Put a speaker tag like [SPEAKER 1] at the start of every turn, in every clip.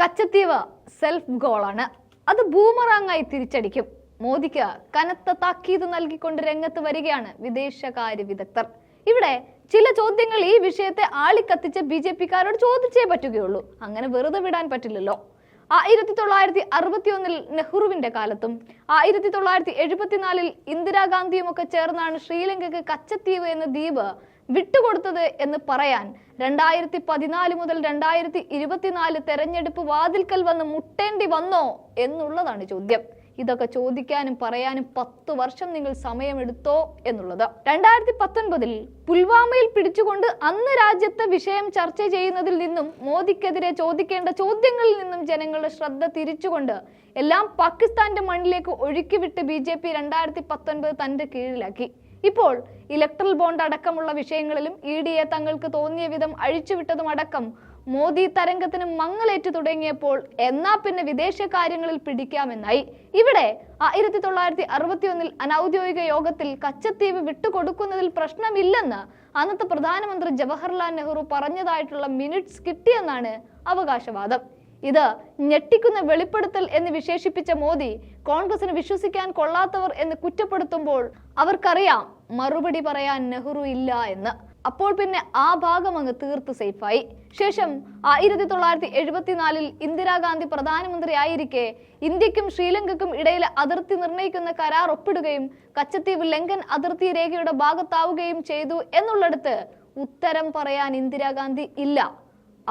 [SPEAKER 1] Katchatheevu self ഗോളാണ് അത് ബൂമറാങ്ങായി തിരിച്ചടിക്കും. മോദിക്ക് കനത്ത താക്കീത് നൽകിക്കൊണ്ട് രംഗത്ത് വരികയാണ് വിദേശകാര്യ വിദഗ്ധർ. ഇവിടെ ചില ചോദ്യങ്ങൾ ഈ വിഷയത്തെ ആളിക്കത്തിച്ച ബി ജെ പിക്കാരോട് ചോദിച്ചേ പറ്റുകയുള്ളൂ. അങ്ങനെ വെറുതെ വിടാൻ പറ്റില്ലല്ലോ. ആയിരത്തി തൊള്ളായിരത്തി അറുപത്തി ഒന്നിൽ നെഹ്റുവിന്റെ കാലത്തും ആയിരത്തി തൊള്ളായിരത്തി എഴുപത്തിനാലിൽ ഇന്ദിരാഗാന്ധിയും ഒക്കെ ചേർന്നാണ് ശ്രീലങ്കയ്ക്ക് കച്ചത്തീവ് എന്ന ദ്വീപ് വിട്ടുകൊടുത്തത് എന്ന് പറയാൻ രണ്ടായിരത്തി പതിനാല് മുതൽ രണ്ടായിരത്തി ഇരുപത്തിനാല് തെരഞ്ഞെടുപ്പ് വാതിൽക്കൽ വന്ന് മുട്ടേണ്ടി വന്നോ എന്നുള്ളതാണ് ചോദ്യം. ഇതൊക്കെ ചോദിക്കാനും പറയാനും പത്ത് വർഷം നിങ്ങൾ സമയമെടുത്തോ എന്നുള്ളത്. രണ്ടായിരത്തി പത്തൊൻപതിൽ പുൽവാമയിൽ പിടിച്ചുകൊണ്ട് അന്ന് രാജ്യത്തെ വിഷയം ചർച്ച ചെയ്യുന്നതിൽ നിന്നും മോദിക്കെതിരെ ചോദിക്കേണ്ട ചോദ്യങ്ങളിൽ നിന്നും ജനങ്ങളുടെ ശ്രദ്ധ തിരിച്ചുകൊണ്ട് എല്ലാം പാകിസ്ഥാന്റെ മണ്ണിലേക്ക് ഒഴുക്കിവിട്ട് ബി ജെ പി രണ്ടായിരത്തി പത്തൊൻപത് തന്റെ കീഴിലാക്കി. ഇപ്പോൾ ഇലക്ട്രൽ ബോണ്ട് അടക്കമുള്ള വിഷയങ്ങളിലും ഇ ഡി എ തങ്ങൾക്ക് തോന്നിയ വിധം അഴിച്ചുവിട്ടതും അടക്കം മോദി തരംഗത്തിന് മങ്ങലേറ്റു തുടങ്ങിയപ്പോൾ എന്നാ പിന്നെ വിദേശ കാര്യങ്ങളിൽ പിടിക്കാമെന്നായി. ഇവിടെ ആയിരത്തി തൊള്ളായിരത്തി അറുപത്തി ഒന്നിൽ അനൌദ്യോഗിക യോഗത്തിൽ കച്ചത്തീവ് വിട്ടുകൊടുക്കുന്നതിൽ പ്രശ്നമില്ലെന്ന് അന്നത്തെ പ്രധാനമന്ത്രി ജവഹർലാൽ നെഹ്റു പറഞ്ഞതായിട്ടുള്ള മിനിറ്റ്സ് കിട്ടിയെന്നാണ് അവകാശവാദം. ഇത് ഞെട്ടിക്കുന്ന വെളിപ്പെടുത്തൽ എന്ന് വിശേഷിപ്പിച്ച മോദി കോൺഗ്രസിന് വിശ്വസിക്കാൻ കൊള്ളാത്തവർ എന്ന് കുറ്റപ്പെടുത്തുമ്പോൾ അവർക്കറിയാം മറുപടി പറയാൻ നെഹ്റു ഇല്ല എന്ന്. അപ്പോൾ പിന്നെ ആ ഭാഗം അങ്ങ് തീർത്ത് സേഫായി. ശേഷം ആയിരത്തി തൊള്ളായിരത്തി എഴുപത്തിനാലിൽ ഇന്ദിരാഗാന്ധി പ്രധാനമന്ത്രി ആയിരിക്കെ ഇന്ത്യക്കും ശ്രീലങ്കയ്ക്കും ഇടയിലെ അതിർത്തി നിർണയിക്കുന്ന കരാർ ഒപ്പിടുകയും കച്ചത്തീവ് ലങ്കൻ അതിർത്തി രേഖയുടെ ഭാഗത്താവുകയും ചെയ്തു എന്നുള്ളിടത്ത് ഉത്തരം പറയാൻ ഇന്ദിരാഗാന്ധി ഇല്ല.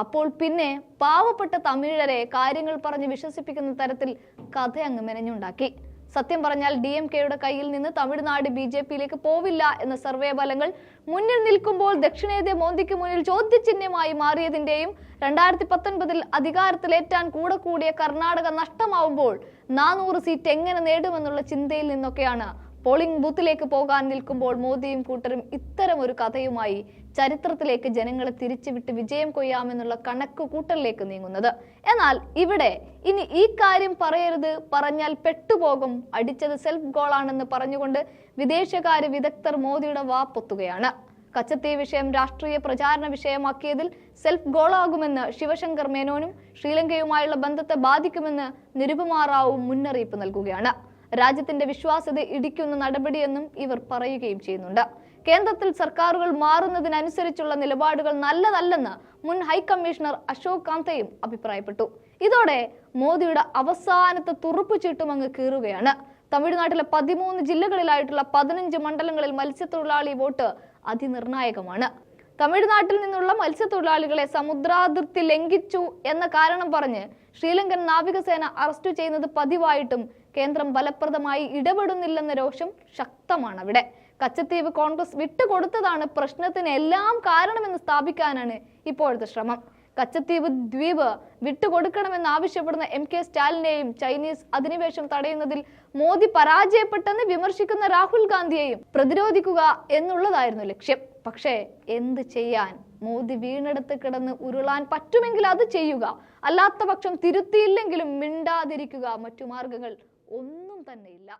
[SPEAKER 1] അപ്പോൾ പിന്നെ പാവപ്പെട്ട തമിഴരെ കാര്യങ്ങൾ പറഞ്ഞ് വിശ്വസിപ്പിക്കുന്ന തരത്തിൽ കഥ അങ്ങ് മെനഞ്ഞുണ്ടാക്കി. സത്യം പറഞ്ഞാൽ ഡി എം കെയുടെ കയ്യിൽ നിന്ന് തമിഴ്നാട് ബി ജെ പിയിലേക്ക് പോവില്ല എന്ന സർവേ ഫലങ്ങൾ മുന്നിൽ നിൽക്കുമ്പോൾ ദക്ഷിണേന്ത്യ മോന്തിക്ക് മുന്നിൽ ചോദ്യചിഹ്നമായി മാറിയതിന്റെയും രണ്ടായിരത്തി പത്തൊൻപതിൽ അധികാരത്തിലേറ്റാൻ കൂടെ കൂടിയ കർണാടക നഷ്ടമാവുമ്പോൾ നാനൂറ് സീറ്റ് എങ്ങനെ നേടുമെന്നുള്ള ചിന്തയിൽ നിന്നൊക്കെയാണ് പോളിംഗ് ബൂത്തിലേക്ക് പോകാൻ നിൽക്കുമ്പോൾ മോദിയും കൂട്ടരും ഇത്തരം ഒരു കഥയുമായി ചരിത്രത്തിലേക്ക് ജനങ്ങളെ തിരിച്ചുവിട്ട് വിജയം കൊയ്യാമെന്നുള്ള കണക്ക് കൂട്ടലിലേക്ക് നീങ്ങുന്നത്. എന്നാൽ ഇവിടെ ഇനി ഈ കാര്യം പറയരുത് പറഞ്ഞാൽ പെട്ടുപോകും അടിച്ചത് സെൽഫ് ഗോളാണെന്ന് പറഞ്ഞുകൊണ്ട് വിദേശകാര്യ വിദഗ്ധർ മോദിയുടെ വാപ്പൊത്തുകയാണ്. കച്ചത്തീ വിഷയം രാഷ്ട്രീയ പ്രചാരണ വിഷയമാക്കിയതിൽ സെൽഫ് ഗോളാകുമെന്ന് ശിവശങ്കർ മേനോനും ശ്രീലങ്കയുമായുള്ള ബന്ധത്തെ ബാധിക്കുമെന്ന് നിരുപമാറാവും മുന്നറിയിപ്പ് നൽകുകയാണ്. രാജ്യത്തിന്റെ വിശ്വാസ്യത ഇടിക്കുന്ന നടപടിയെന്നും ഇവർ പറയുകയും ചെയ്യുന്നുണ്ട്. കേന്ദ്രത്തിൽ സർക്കാരുകൾ മാറുന്നതിനനുസരിച്ചുള്ള നിലപാടുകൾ നല്ലതല്ലെന്ന് മുൻ ഹൈക്കമ്മീഷണർ അശോക് കാന്തയും അഭിപ്രായപ്പെട്ടു. ഇതോടെ മോദിയുടെ അവസാനത്തെ തുറുപ്പ് ചീട്ടും അങ്ങ് കീറുകയാണ്. തമിഴ്നാട്ടിലെ പതിമൂന്ന് ജില്ലകളിലായിട്ടുള്ള പതിനഞ്ച് മണ്ഡലങ്ങളിൽ മത്സ്യത്തൊഴിലാളി വോട്ട് അതിനിർണായകമാണ്. തമിഴ്നാട്ടിൽ നിന്നുള്ള മത്സ്യത്തൊഴിലാളികളെ സമുദ്രാതിർത്തി ലംഘിച്ചു എന്ന കാരണം പറഞ്ഞ് ശ്രീലങ്കൻ നാവികസേന അറസ്റ്റ് ചെയ്യുന്നത് പതിവായിട്ടും കേന്ദ്രം ഫലപ്രദമായി ഇടപെടുന്നില്ലെന്ന രോഷം ശക്തമാണ് അവിടെ കച്ചത്തീവ് കോൺഗ്രസ് വിട്ടുകൊടുത്തതാണ് പ്രശ്നത്തിന് എല്ലാം കാരണമെന്ന് സ്ഥാപിക്കാനാണ് ഇപ്പോഴത്തെ ശ്രമം. കച്ചത്തീവ് ദ്വീപ് വിട്ടുകൊടുക്കണമെന്ന് ആവശ്യപ്പെടുന്ന എം കെ സ്റ്റാലിനെയും ചൈനീസ് അധിനിവേശം തടയുന്നതിൽ മോദി പരാജയപ്പെട്ടെന്ന് വിമർശിക്കുന്ന രാഹുൽ ഗാന്ധിയെയും പ്രതിരോധിക്കുക എന്നുള്ളതായിരുന്നു ലക്ഷ്യം. പക്ഷേ എന്ത് ചെയ്യാൻ? മോദി വീണെടുത്ത് കിടന്ന് ഉരുളാൻ പറ്റുമെങ്കിൽ അത് ചെയ്യുക. അല്ലാത്ത പക്ഷം തിരുത്തിയില്ലെങ്കിലും മിണ്ടാതിരിക്കുക മറ്റു മാർഗങ്ങൾ ഒന്നും തന്നെയില്ല